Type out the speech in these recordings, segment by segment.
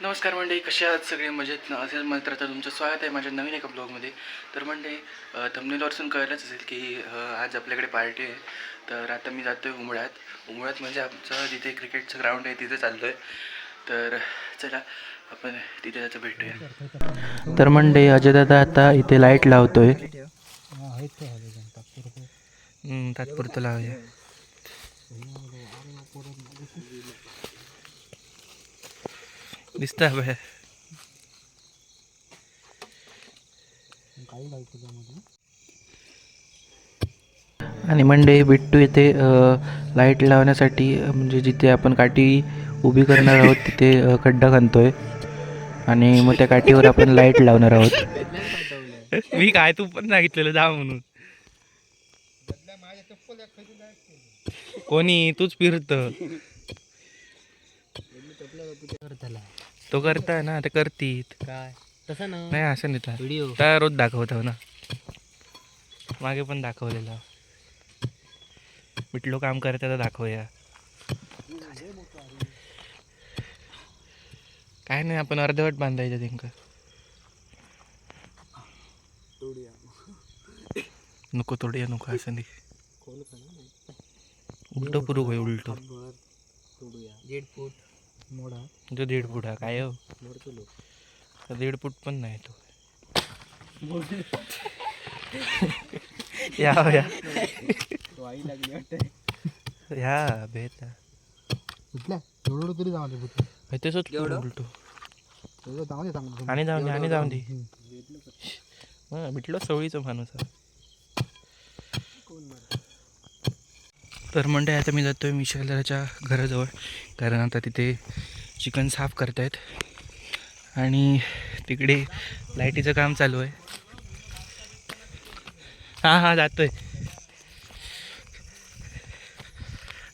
नमस्कार मंडळी कशा आहात सगळे? मजेत असेल मात्र आता तुमचं स्वागत आहे माझ्या नवीन एका ब्लॉगमध्ये. तर मंडळी थमनेलवरसून कळलंच असेल की आज आपल्याकडे पार्टी आहे. तर आता मी जातो आहे उमळ्यात. उमळ्यात म्हणजे आमचं जिथे क्रिकेटचं ग्राउंड आहे तिथे चाललो आहे तर चला आपण तिथे त्याचं भेटूया. तर मंडळी अजयदादा आता इथे लाइट लावतोय. तात्पुरतं लावूया. दिसतं बाहेर. आणि मंडे बिट्टू येथे लाइट लावण्यासाठी म्हणजे जिथे आपण काठी उभी करणार आहोत तिथे खड्डा खणतोय. आणि मग त्या काठीवर आपण लाइट लावणार आहोत. मी काय तू पण सांगितलेलं जा म्हणून. कोणी तूच फिरत. तो करता ना ते करतीत. काय? तसं ना. नाही असं नाही तर. व्हिडिओ त्या रोज दाखवतो ना. मागे पण दाखवलेलं. मिटलो काम करत तर दाखवूया. काय नाही आपण अर्धवट बांधायचं तिंक नको तोडूया नको असं नाही. उलटो पुरू होय उलटो. दीड फूट. मोडा. जो दीड फूट हा काय हो? दीड फूट पण नाही तो. या हो, या. तो आई लागली वाटतं या बेता कुठल्या एवढं तरी जाऊ दे? उलटो. एवढं जाऊ दे चांगलं आणि जाऊन दे आणि जाऊन दे. हा भेटलो सवळीचा माणूस हा. तर म्हणते आता मी जातो आहे मिशेलच्या घराजवळ. कारण आता तिथे चिकन साफ करतायत. आणि तिकडे लाईटीचं काम चालू आहे. हां हां जातो आहे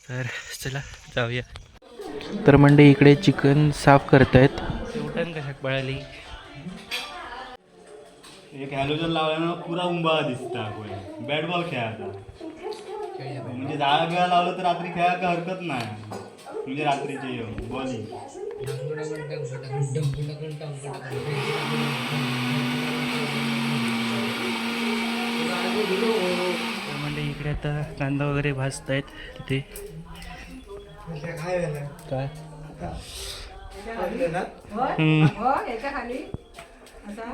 तर चला जाऊया. तर म्हणजे इकडे चिकन साफ करतायत. उठण कशाक पळाली एक हॅलोजन लावल्यानं पुरा उंबा दिसता बॅट बॉल खेळायचा म्हणजे जाळा बिळा लावलं तर रात्री खेळायला हरकत नाही. म्हणजे रात्रीचे बॉलिंग तर म्हणजे इकडे आता कांदा वगैरे भाजत आहेत तिथे काय? हम्म. हो याच्या खाली असा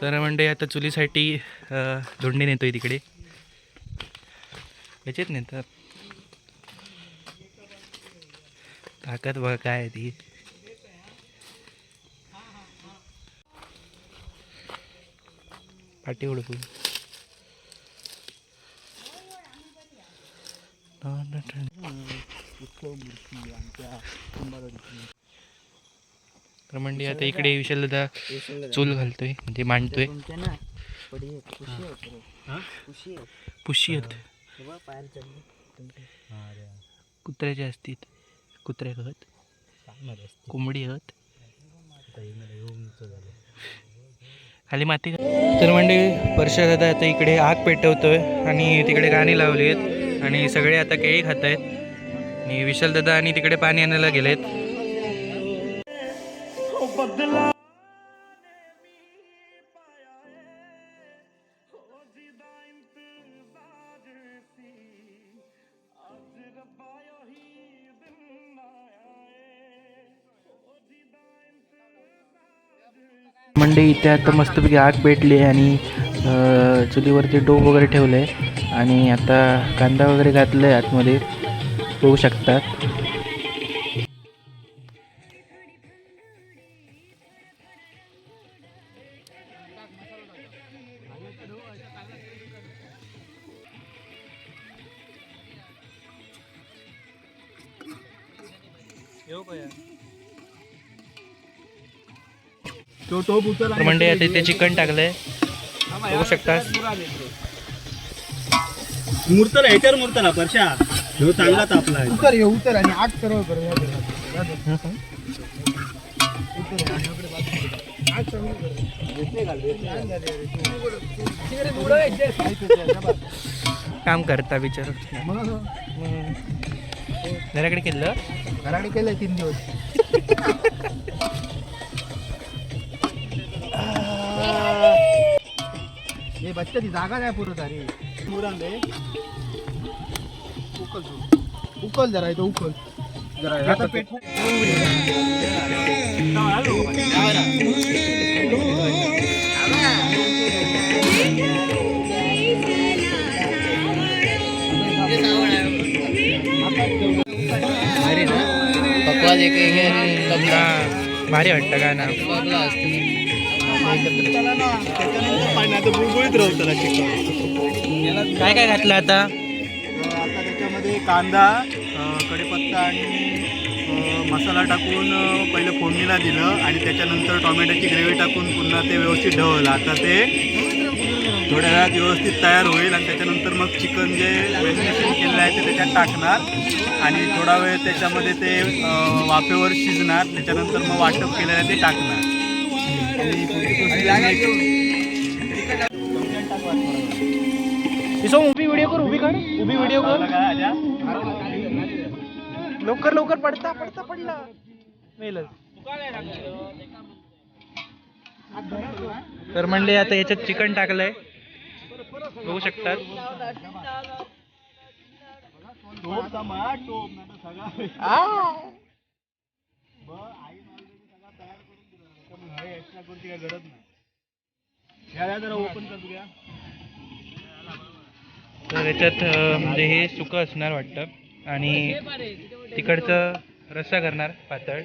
तर म्हणजे आता चुलीसाठी अं, धोंडे नेतोय तिकडे. याचेच नेतात. ताकद बघा काय ती. पाठी उडकू तर म्हणजे आता इकडे विशाल दादा चूल घालतोय म्हणजे मांडतोय. पुशी आहेत तेव्हा पायर चढले तुमचे कुत्र्याचे असतील कुत्र्या हत कोंबडी हत. खाली माती तर म्हणजे परशा दादा आता इकडे आग पेटवतोय आणि तिकडे गाणी लावली आहेत आणि सगळे आता केळी खात आहेत. आणि विशाल दादा आणि तिकडे पाणी आणायला गेलेत. भांडे इथे आता मस्तपैकी आग पेटली आहे आणि चुलीवरती डोब वगैरे ठेवलं आहे आणि आता कांदा वगैरे घातलं आहे आतमध्ये होऊ शकतात तो टोप उचल तर म्हणजे आता इथे चिकन टाकलंय. बघू शकता. मूर्तला ह्याच्यावर मूर्तला परशा. ह्यो चांगला तापला आहे. उतर ये उतर आणि सर्व कर या. उतर आणि इकडे बाजूला कर. झाली आहे. काम करता विचार मग असं घराकडे केलं? घराकडे केलंय तीन दिवस. हे बच्चा ती जागा नाही पुरत अरे. मुरान रे उकल तू. उकल जरा इथं उकल. जरा आता पेट भारी वाटतं का ना त्याच्यानंतर पाणी आता बुळबुळीत राहतं चिकन. काय काय घातलं आता? आता त्याच्यामध्ये कांदा कढीपत्ता आणि मसाला टाकून पहिलं फोडणीला दिलं आणि त्याच्यानंतर टोमॅटोची ग्रेव्ही टाकून पुन्हा ते व्यवस्थित ढवलं आता ते थोड्या वेळात व्यवस्थित तयार होईल आणि त्याच्यानंतर मग चिकन जे मॅरिनेशन केलेलं आहे ते त्याच्यात टाकणार. आणि थोडा वेळ त्याच्यामध्ये ते वाफेवर शिजणार. त्याच्यानंतर मग वाटप केलेलं आहे ते टाकणार. आणि उभी व्हिडिओ कर उभी कर उभी व्हिडिओ कर। लवकर लवकर पडता पडता पडला मेलच तर म्हणले आता याच्यात चिकन टाकलंय. बघू शकतात. टोप जमा, टोप, नाहीतर सगळा- बरं, आईनं already सगळा तयार करून दिलेला आहे. गरज नाही. जरा ओपन कर बघूया तर याच्यात म्हणजे हे सुकं असणार वाटतं. आणि तिकडचं रस्सा करणार पातळ.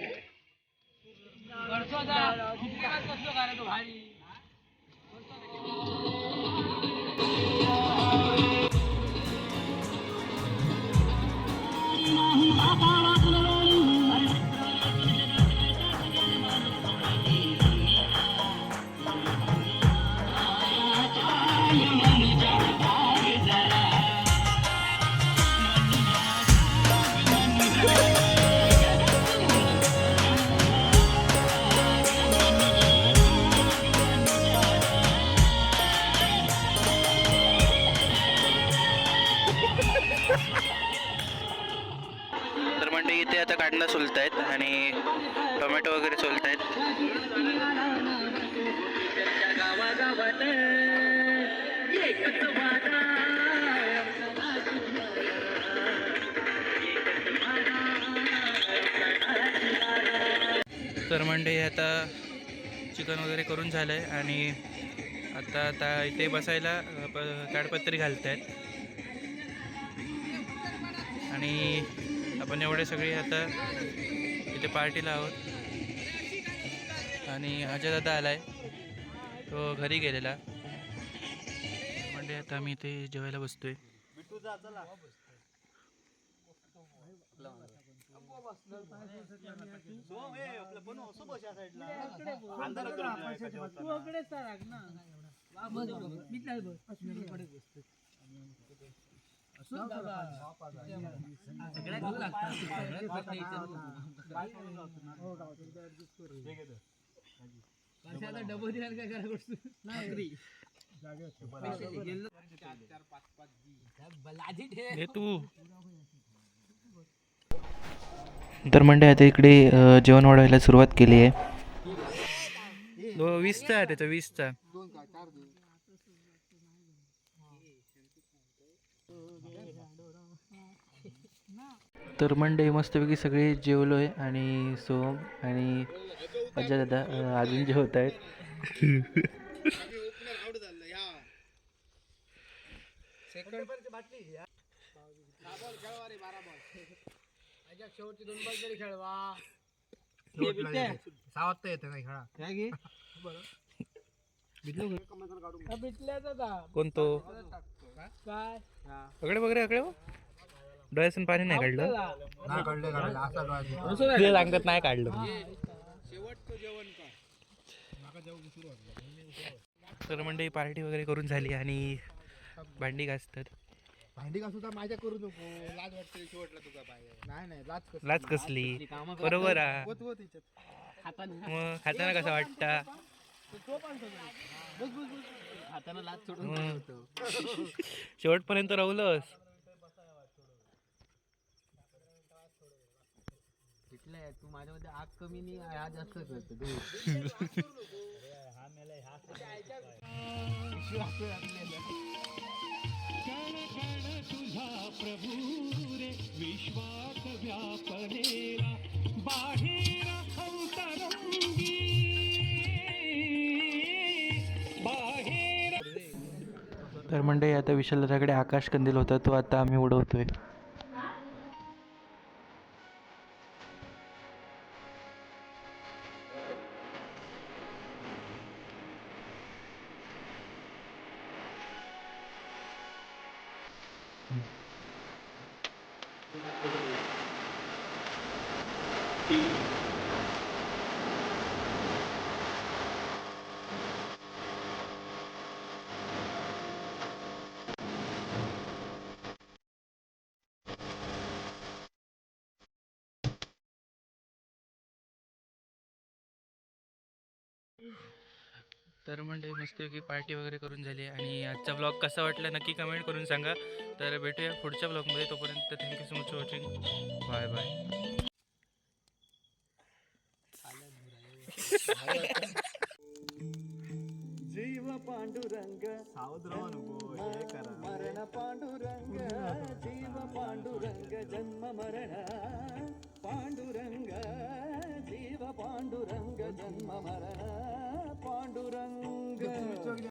तर म्हणजे आता चिकन वगैरे करून झालं आहे आणि आता आता इथे बसायला ताडपत्री घालत आहेत आणि आपण एवढे सगळे आता इथे पार्टीला आहोत. आणि अजय दादा आहे तो घरी गेलेला. म्हणजे आता मी इथे जेवायला बसतोय. हे तू. तर म्हणजे आता इकडे जेवण वाढवायला सुरुवात केली आहे. वीसचा आहे त्याचा वीसचा. तर मंडे मस्तपैकी सगळे जेवलो आहे आणि सोम आणि अजय दादा अजून जेवत आहेत. सहा वाजता येते नाही खेळा कोणतो वगैरे वगैरे वगैरे डोळ्यातून पाणी नाही काढलं. नाही काढले असा डोळ्यात. तुझ्या सांगत नाही काढलं तर मंडळी पार्टी वगैरे करून झाली आणि भांडी घासतात. भांडी का सुद्धा माझ्या करू नको. लाज वाटते शेवटला तुझा पाय नाही नाही लाज कसली? लाच कसली? बरोबर मग खाताना कसं वाटतं? शेवटपर्यंत राहुलस नाही तू माझ्यामध्ये आग कमी नाही हा जास्त करतो तर मंडळी आता विशाल दादाकडे आकाश कंदील होता तो आता आम्ही उडवतोय. mm तर म्हणजे मस्तपैकी पार्टी वगैरे करून झाली आणि आजचा ब्लॉग कसा वाटला नक्की कमेंट करून सांगा. तर भेटूया पुढच्या ब्लॉगमध्ये तोपर्यंत thank you so much for watching bye bye जीव पांडुरंग सावध नको हे करा मरण पांडुरंग जीव पांडुरंग जन्म मरण पांडुरंग जीव पांडुरंग जन्म मरण பாண்டுரங்க.